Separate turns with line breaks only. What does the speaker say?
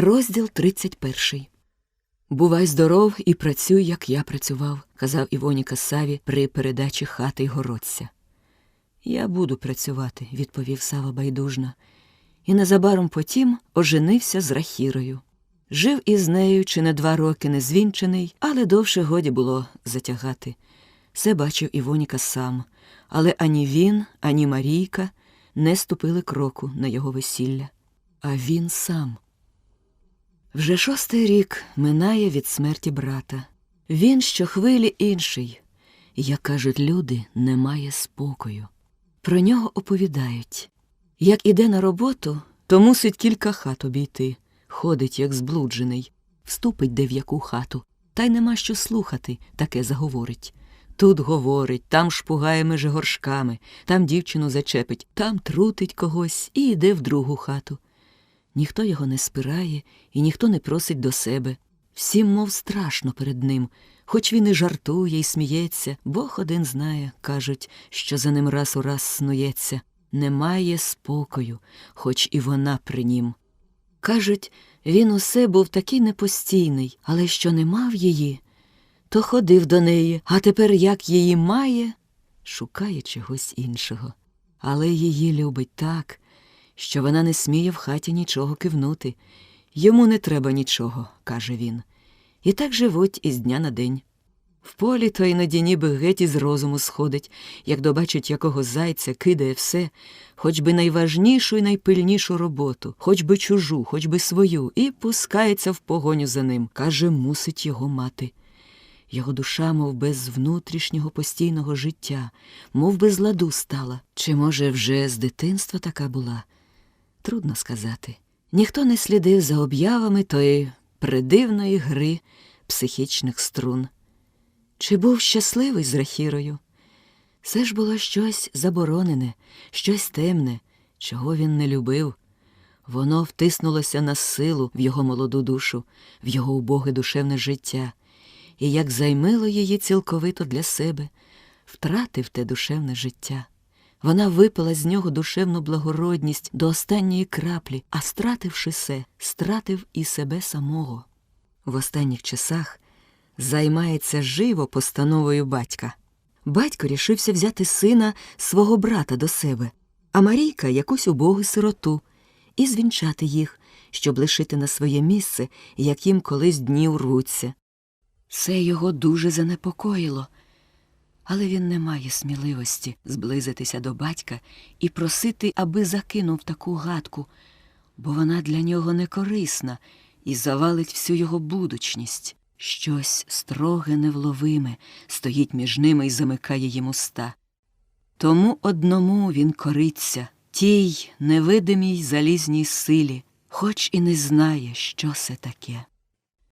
Розділ 31. Бувай здоров і працюй, як я працював, казав Івоніка Саві при передачі хати й городця. Я буду працювати, відповів Сава байдужно, і незабаром потім оженився з Рахірою. Жив із нею чи не два роки незвінчений, але довше годі було затягати. Все бачив Івоніка сам, але ані він, ані Марійка не ступили кроку на його весілля. А він сам. Вже шостий рік минає від смерті брата. Він щохвилі інший, як кажуть люди, немає спокою. Про нього оповідають. Як іде на роботу, то мусить кілька хат обійти, ходить, як зблуджений, вступить де в яку хату, та й нема що слухати, таке заговорить. Тут говорить, там шпугає межи горшками, там дівчину зачепить, там трутить когось і йде в другу хату. Ніхто його не спирає і ніхто не просить до себе. Всім, мов страшно перед ним, хоч він і жартує, і сміється, Бог один знає, кажуть, що за ним раз у раз снується. Немає спокою, хоч і вона при нім. Кажуть, він усе був такий непостійний, але що не мав її, то ходив до неї, а тепер як її має, шукає чогось іншого. Але її любить так, що вона не сміє в хаті нічого кивнути. Йому не треба нічого, каже він. І так живуть із дня на день. В полі то іноді ніби геть із розуму сходить, як добачить якого зайця, кидає все, хоч би найважнішу і найпильнішу роботу, хоч би чужу, хоч би свою, і пускається в погоню за ним. Каже, мусить його мати. Його душа, мов без внутрішнього постійного життя, мов без ладу стала. Чи, може, вже з дитинства така була? Трудно сказати. Ніхто не слідив за об'явами тої придивної гри психічних струн. Чи був щасливий з Рахірою? Це ж було щось заборонене, щось темне, чого він не любив. Воно втиснулося на силу в його молоду душу, в його убоге душевне життя, і як займило її цілковито для себе, втратив те душевне життя. Вона випила з нього душевну благородність до останньої краплі, а стративши се, стратив і себе самого. В останніх часах займається живо постановою батька. Батько рішився взяти сина свого брата до себе, а Марійка якусь убогу сироту, і звінчати їх, щоб лишити на своє місце, як їм колись дні урвуться. Це його дуже занепокоїло, але він не має сміливості зблизитися до батька і просити, аби закинув таку гадку, бо вона для нього не корисна і завалить всю його будучність. Щось строге невловиме стоїть між ними і замикає їм уста. Тому одному він кориться, тій невидимій залізній силі, хоч і не знає, що це таке.